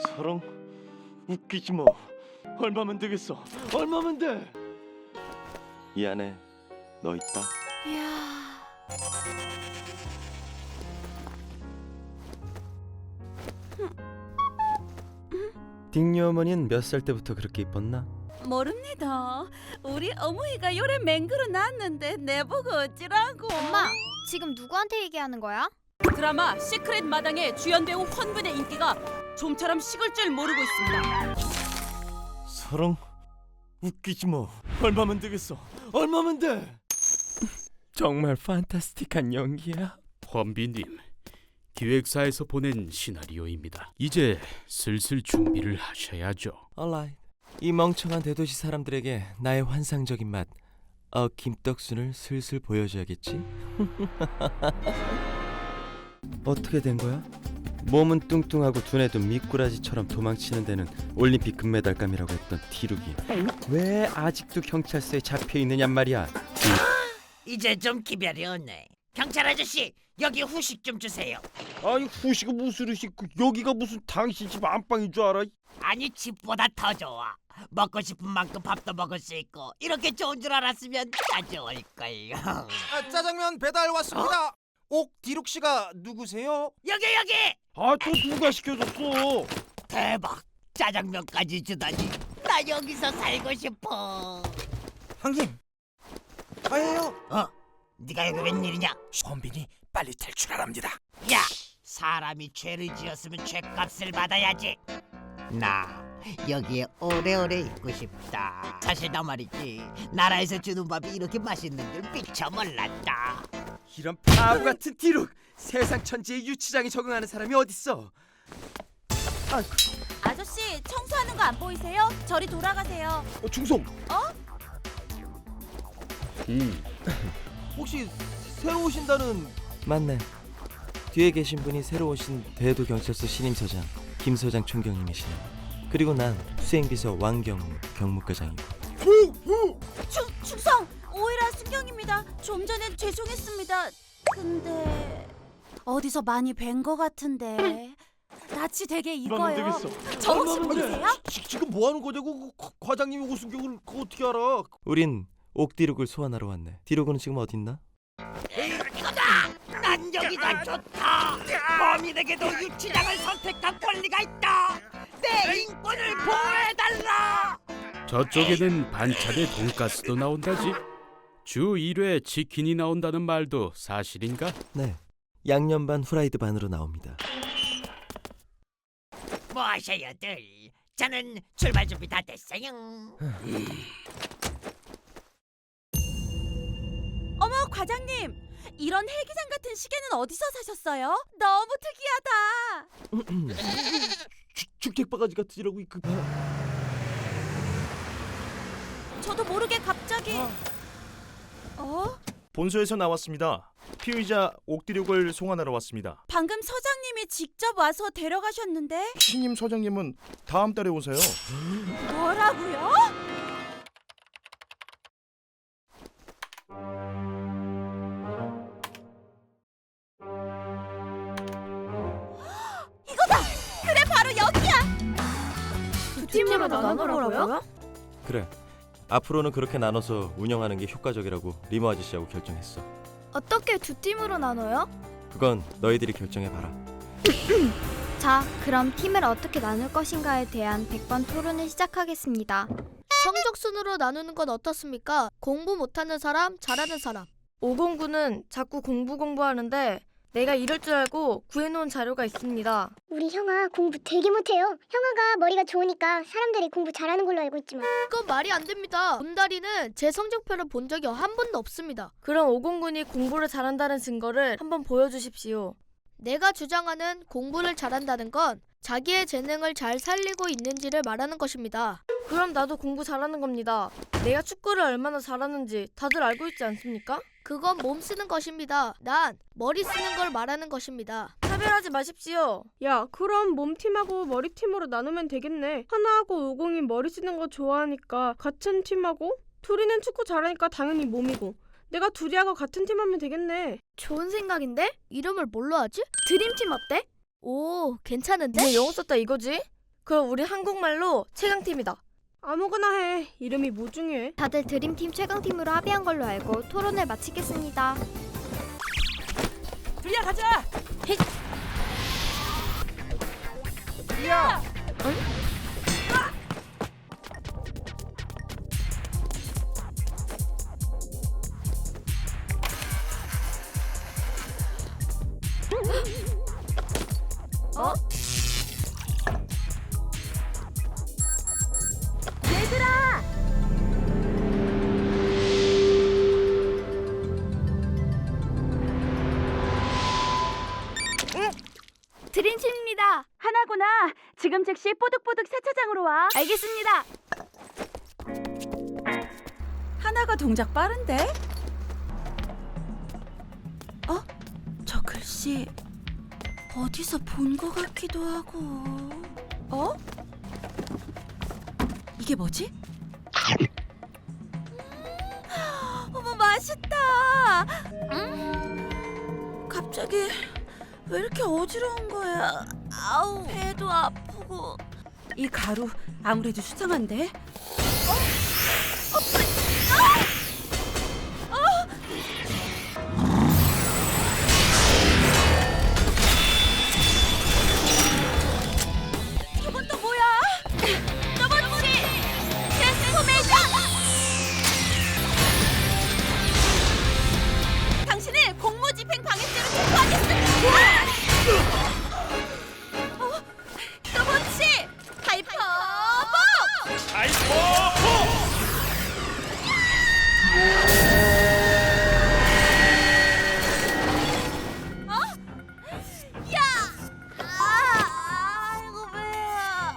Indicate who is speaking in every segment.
Speaker 1: 사랑 웃기지 마. 얼마면 되겠어? 얼마면 돼? 이 안에 너 있다.
Speaker 2: 이야.
Speaker 3: 딩니 어머니는 몇 살 때부터 그렇게 이뻤나?
Speaker 2: 모릅니다. 우리 어머니가 요래 맹그러 놨는데 내보고 어찌라고.
Speaker 4: 엄마, 지금 누구한테 얘기하는 거야?
Speaker 2: 드라마 시크릿 마당의 주연 배우 헌근의 인기가 좀처럼 식을 줄 모르고 있습니다.
Speaker 1: 사랑 웃기지 마. 얼마면 되겠어? 얼마면 돼?
Speaker 3: 정말 판타스틱한 연기야.
Speaker 5: 헌비님, 기획사에서 보낸 시나리오입니다. 이제 슬슬 준비를 하셔야죠.
Speaker 3: Alright. 이 멍청한 대도시 사람들에게 나의 환상적인 맛, 어 김떡순을 슬슬 보여줘야겠지. 어떻게 된 거야? 몸은 뚱뚱하고 두뇌도 미꾸라지처럼 도망치는 데는 올림픽 금메달감이라고 했던 디룩이 왜 아직도 경찰서에 잡혀 있느냔 말이야.
Speaker 6: 이제 좀 기별이 없네. 경찰 아저씨 여기 후식 좀 주세요.
Speaker 3: 아니 후식은 무슨 후식? 여기가 무슨 당신 집 안방인 줄 알아?
Speaker 6: 아니 집보다 더 좋아. 먹고 싶은 만큼 밥도 먹을 수 있고 이렇게 좋은 줄 알았으면 다 좋을 걸요.
Speaker 7: 아, 짜장면 배달 왔습니다. 옥 디룩 씨가 누구세요?
Speaker 6: 여기 여기
Speaker 3: 아 또 누가 시켜줬어?
Speaker 6: 대박 짜장면까지 주다니 나 여기서 살고 싶어.
Speaker 7: 형님. 아예요.
Speaker 6: 어? 네가 여기 웬일이냐?
Speaker 7: 선빈이 빨리 탈출하랍니다.
Speaker 6: 야 사람이 죄를 지었으면 죄값을 받아야지. 나 여기에 오래오래 있고 싶다. 사실 나 말이지 나라에서 주는 밥이 이렇게 맛있는 줄 미처 몰랐다.
Speaker 3: 이런 바보 같은 디룩! 세상 천지에 유치장에 적응하는 사람이 어딨어?
Speaker 2: 아저씨 청소하는 거 안 보이세요? 저리 돌아가세요.
Speaker 3: 어, 중성!
Speaker 5: 음,
Speaker 3: 혹시 새로 오신다는 맞네 뒤에 계신 분이 새로 오신 대도 경찰서 신임 서장 김 서장 총경님이시네 그리고 난 수행비서 왕경무 경무과장이고
Speaker 2: 충 충성 순경입니다. 좀 전에 죄송했습니다. 근데 어디서 많이 뵌 거 같은데 낯이 되게 익어요. 저 혹시? 모르세요?
Speaker 3: 지금 뭐 하는 거냐고 그 과장님이 오순경을 그거 어떻게 알아 우린 옥디룩을 소환하러 왔네 디룩은 지금 어딨나?
Speaker 6: 이거다! 난 여기가 좋다! 범인에게도 유치장을 선택할 권리가 있다! 내 인권을 보호해달라!
Speaker 5: 저쪽에는 반찬에 돈가스도 나온다지. 주 1회 치킨이 나온다는 말도 사실인가?
Speaker 3: 네 양념 반 후라이드 반으로 나옵니다
Speaker 6: 뭐 하셔요들? 저는 출발 준비 다 됐어요.
Speaker 2: 어머 과장님 이런 헬기장 같은 시계는 어디서 사셨어요? 너무 특이하다.
Speaker 3: 축제 바가지 같으시라고 그 봐.
Speaker 2: 저도 모르게 갑자기 어?
Speaker 8: 본소에서 나왔습니다. 피의자 옥디륙을 송환하러 왔습니다.
Speaker 2: 방금 서장님이 직접 와서 데려가셨는데
Speaker 8: 신임 서장님은 다음 달에 오세요.
Speaker 2: 뭐라고요? 이거다! 그래 바로 여기야!
Speaker 4: 두 팀으로 나눠보라고요?
Speaker 3: 그래 앞으로는 그렇게 나눠서 운영하는 게 효과적이라고 리모 아저씨하고 결정했어
Speaker 4: 어떻게 두 팀으로 나눠요?
Speaker 3: 그건 너희들이 결정해봐라
Speaker 4: 자, 그럼 팀을 어떻게 나눌 것인가에 대한 100번 토론을 시작하겠습니다.
Speaker 9: 성적 순으로 나누는 건 어떻습니까? 공부 못하는 사람, 잘하는 사람.
Speaker 10: 509는 자꾸 공부 공부하는데 내가 이럴 줄 알고 구해놓은 자료가 있습니다.
Speaker 11: 우리 형아 공부 되게 못해요. 형아가 머리가 좋으니까 사람들이 공부 잘하는 걸로 알고 있지만
Speaker 9: 그건 말이 안 됩니다. 문다리는 제 성적표를 본 적이 한 번도 없습니다.
Speaker 10: 그럼 509이 공부를 잘한다는 증거를 한번 보여주십시오.
Speaker 9: 내가 주장하는 공부를 잘한다는 건 자기의 재능을 잘 살리고 있는지를 말하는 것입니다.
Speaker 10: 그럼 나도 공부 잘하는 겁니다. 내가 축구를 얼마나 잘하는지 다들 알고 있지 않습니까?
Speaker 9: 그건 몸 쓰는 것입니다. 난 머리 쓰는 걸 말하는 것입니다.
Speaker 10: 차별하지 마십시오.
Speaker 12: 야, 그럼 몸팀하고 머리팀으로 나누면 되겠네. 하나하고 오공이 머리 쓰는 거 좋아하니까 같은 팀하고 둘이는 축구 잘하니까 당연히 몸이고 내가 둘이하고 같은 팀 하면 되겠네.
Speaker 9: 좋은 생각인데? 이름을 뭘로 하지? 드림팀 어때? 오, 괜찮은데?
Speaker 10: 왜 영어 썼다 이거지?
Speaker 9: 그럼 우리 한국말로 최강팀이다.
Speaker 12: 아무거나 해. 이름이 뭐 중요해?
Speaker 4: 다들 드림팀 최강팀으로 합의한 걸로 알고 토론을 마치겠습니다.
Speaker 2: 둘이야 가자.
Speaker 9: 어?
Speaker 4: 드림팀입니다.
Speaker 2: 하나구나. 지금 즉시 뽀득뽀득 세차장으로 와.
Speaker 4: 알겠습니다.
Speaker 2: 하나가 동작 빠른데? 어? 저 글씨 어디서 본 것 같기도 하고. 어? 이게 뭐지? 음, 어머 맛있다. 음, 갑자기 왜 이렇게 어지러운 거야? 아우 배도 아프고. 이 가루 아무래도 수상한데? 저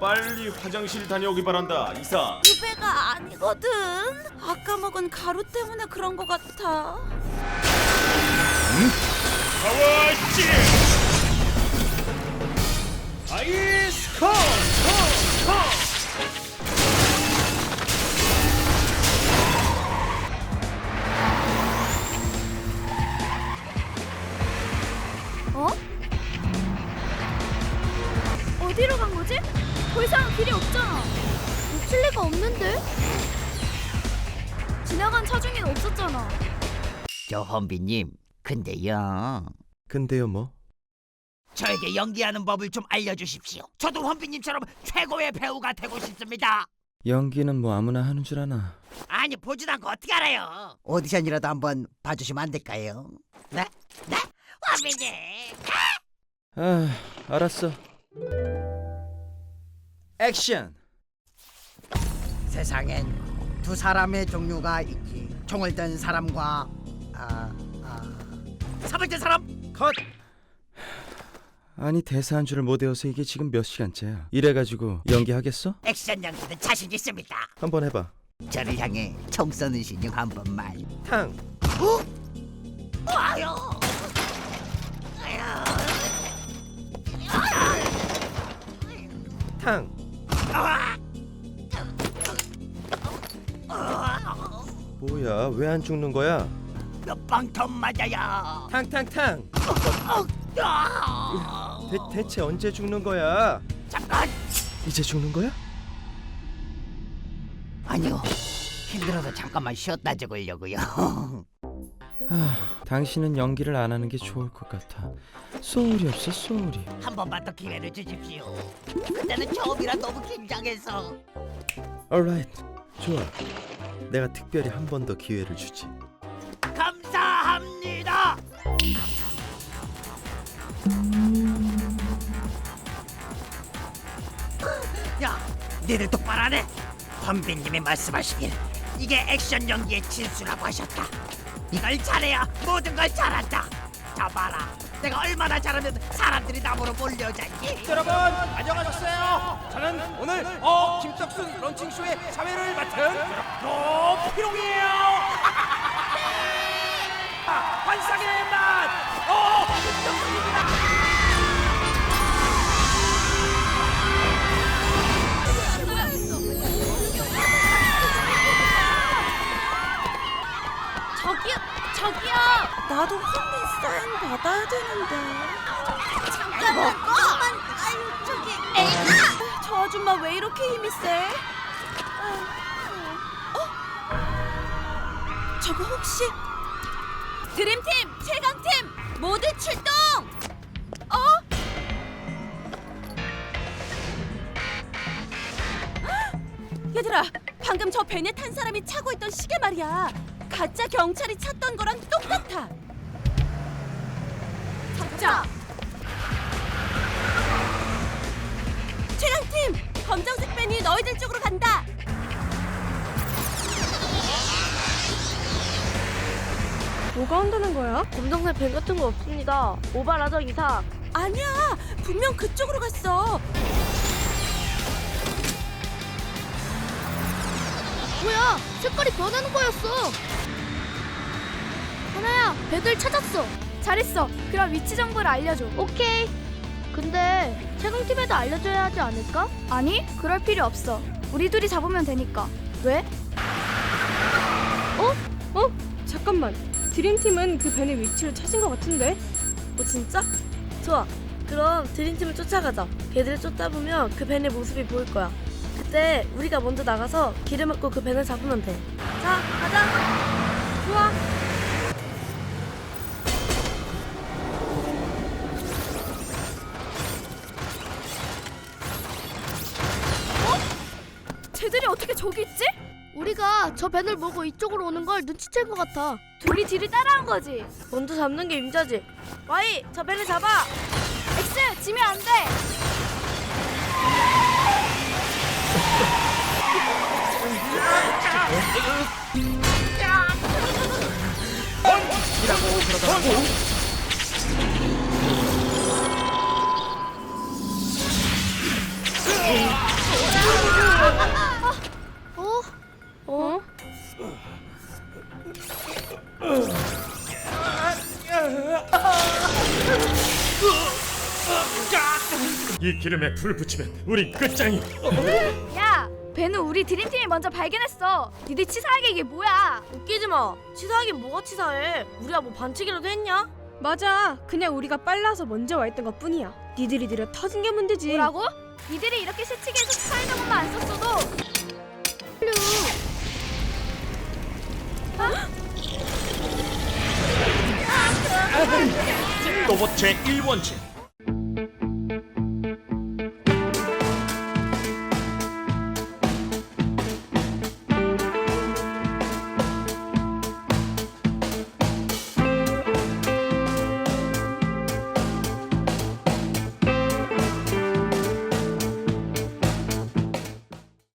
Speaker 8: 빨리 화장실 다녀오기 바란다. 이사.
Speaker 2: 유배가 아니거든. 아까 먹은 가루 때문에 그런 것 같아.
Speaker 8: 파워지. 아이스 콘! 콘! 콘!
Speaker 6: 저 헌비님, 근데요.
Speaker 3: 근데요 뭐?
Speaker 6: 저에게 연기하는 법을 좀 알려주십시오. 저도 헌비님처럼 최고의 배우가 되고 싶습니다.
Speaker 3: 연기는 뭐 아무나 하는 줄 아나.
Speaker 6: 아니 보지도 않고 어떻게 알아요? 오디션이라도 한번 봐주시면 안 될까요? 네? 네? 헌비님!
Speaker 3: 아, 알았어. 액션.
Speaker 6: 세상엔 두 사람의 종류가 있지. 총을 든 사람과 아, 아, 든 사람.
Speaker 3: 컷. 아니 대사 한 줄을 못 외워서 이게 지금 몇 시간째야. 이래가지고 연기하겠어?
Speaker 6: 액션 연기는 자신 있습니다.
Speaker 3: 한번 해봐.
Speaker 6: 저를 향해 총 쏘는 신용 한 번만.
Speaker 3: 탕.
Speaker 6: 와요.
Speaker 3: 탕. 뭐야? 왜 안 죽는 거야?
Speaker 6: 몇 방 더 맞아야.
Speaker 3: 탕탕탕.
Speaker 6: 아!
Speaker 3: 대, 대체 언제 죽는 거야?
Speaker 6: 잠깐.
Speaker 3: 이제 죽는 거야?
Speaker 6: 아니요. 힘들어서 잠깐만 쉬었다 죽으려고요.
Speaker 3: 아, 당신은 연기를 안 하는 게 좋을 것 같아. 소울이 없어 소울이.
Speaker 6: 한 번만 더 기회를 주십시오. 그때는 처음이라 너무 긴장해서.
Speaker 3: alright. 좋아. 내가 특별히 한 번 더 기회를 주지.
Speaker 6: 감사합니다. 야, 니들 똑바로 안 해. 헌빈님이 말씀하시길 이게 액션 연기의 진수라고 하셨다. 이걸 잘해야 모든 걸 잘한다. 자 봐라, 내가 얼마나 잘하면 사람들이 나보러 몰려자니.
Speaker 7: 여러분 안녕하셨어요. 저는 오늘 어 김떡순 런칭 쇼의 사회를 맡은 노피롱이에요. 환상의 맛. 어 김떡순입니다.
Speaker 2: 저기요, 저기요. 나도 혼비 사인 받아야 되는데. 잠깐만, 잠깐만. 아유, 저기. 에이가. 저 아주 이렇게 힘이 세? 어? 저거 혹시 드림팀 최강팀 모두 출동! 어? 헉! 얘들아 방금 저 벤에 탄 사람이 차고 있던 시계 말이야 가짜 경찰이 찾던 거랑 똑같아 잡자 최강팀 검정색 벤이 너희들 쪽으로 간다
Speaker 12: 뭐가 온다는 거야?
Speaker 10: 검정색 벤 같은 거 없습니다. 오바라죠 이상.
Speaker 2: 아니야 분명 그쪽으로 갔어
Speaker 9: 뭐야? 색깔이 변하는 거였어. 하나야, 백을 찾았어. 잘했어. 그럼 위치 정보를 알려줘. 오케이. 근데 최강팀에도 알려줘야 하지 않을까? 아니, 그럴 필요 없어. 우리 둘이 잡으면 되니까. 왜?
Speaker 12: 어? 어? 잠깐만. 드림팀은 그 벤의 위치를 찾은 것 같은데?
Speaker 10: 어 진짜? 좋아. 그럼 드림팀을 쫓아가자. 걔들을 쫓아보면 그 벤의 모습이 보일 거야. 그때 우리가 먼저 나가서 길을 막고 그 벤을 잡으면 돼. 자, 가자. 좋아.
Speaker 9: 쟤들이 어떻게 저기 있지? 우리가 저 벤을 몰고 이쪽으로 오는 걸 눈치챈 것 같아. 둘이 뒤를 따라한 거지.
Speaker 10: 먼저 잡는 게 임자지. 와이, 저 벤을 잡아.
Speaker 9: 엑스, 지면 안 돼.
Speaker 10: 어?
Speaker 8: 이 기름에 불 붙이면 우리 끝장이.
Speaker 9: 야, 벤은 우리 드림팀이 먼저 발견했어. 니들 치사하게 이게 뭐야?
Speaker 10: 웃기지 마. 치사하긴 뭐가 치사해. 우리가 뭐 반칙이라도 했냐?
Speaker 12: 맞아. 그냥 우리가 빨라서 먼저 와 있던 것 뿐이야. 니들이 느려 터진 게 문제지.
Speaker 9: 뭐라고? 니들이 이렇게 새치기해서 스파이더맨만 안 썼어도 블루.
Speaker 8: 로봇 제 1원칙